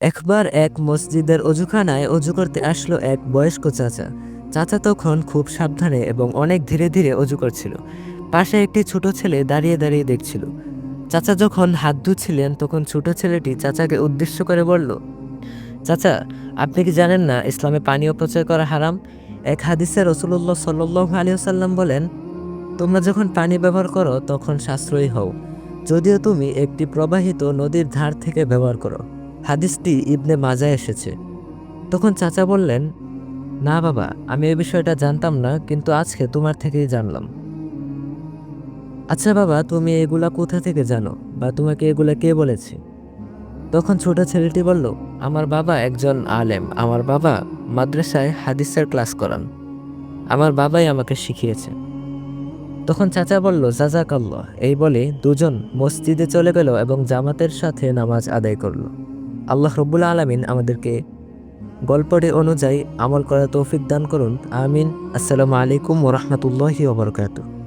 একবার এক মসজিদের অজুখানায় অজু করতে আসলো এক বয়স্ক চাচা। চাচা তখন খুব সাবধানে এবং অনেক ধীরে ধীরে অজু করছিল। পাশে একটি ছোট ছেলে দাঁড়িয়ে দাঁড়িয়ে দেখছিল। চাচা যখন হাত ধুচ্ছিলেন, তখন ছোট ছেলেটি চাচাকে উদ্দেশ্য করে বলল, চাচা, আপনি কি জানেন না ইসলামে পানি অপচয় করা হারাম? এক হাদিসে রসুল্লাহ সাল্লাহ আলিয়াল্লাম বলেন, তোমরা যখন পানি ব্যবহার করো, তখন সাশ্রয়ী হও। যদিও তুমি একটি প্রবাহিত নদীর ধার থেকে ব্যবহার করো। হাদিসটি ইবনে মাজায় এসেছে। তখন চাচা বললেন, না বাবা, আমি এ বিষয়টা জানতাম না, কিন্তু আজকে তোমার থেকেই জানলাম। আচ্ছা বাবা, তুমি এগুলা কোথা থেকে জানো? বা তোমাকে এগুলা কে বলেছে? তখন ছোট ছেলেটি বলল, আমার বাবা একজন আলেম। আমার বাবা মাদ্রাসায় হাদিসের ক্লাস করান। আমার বাবাই আমাকে শিখিয়েছে। তখন চাচা বলল জাজাকাল্লাহ এই বলে দুজন মসজিদে চলে গেল এবং জামাতের সাথে নামাজ আদায় করল। আল্লাহ রব্বুল আলমিন আমাদেরকে গল্পটি অনুযায়ী আমল করার তৌফিক দান করুন। আমিন। আসসালামু আলাইকুম ওরহমতুল্লাহি ওবরকাতু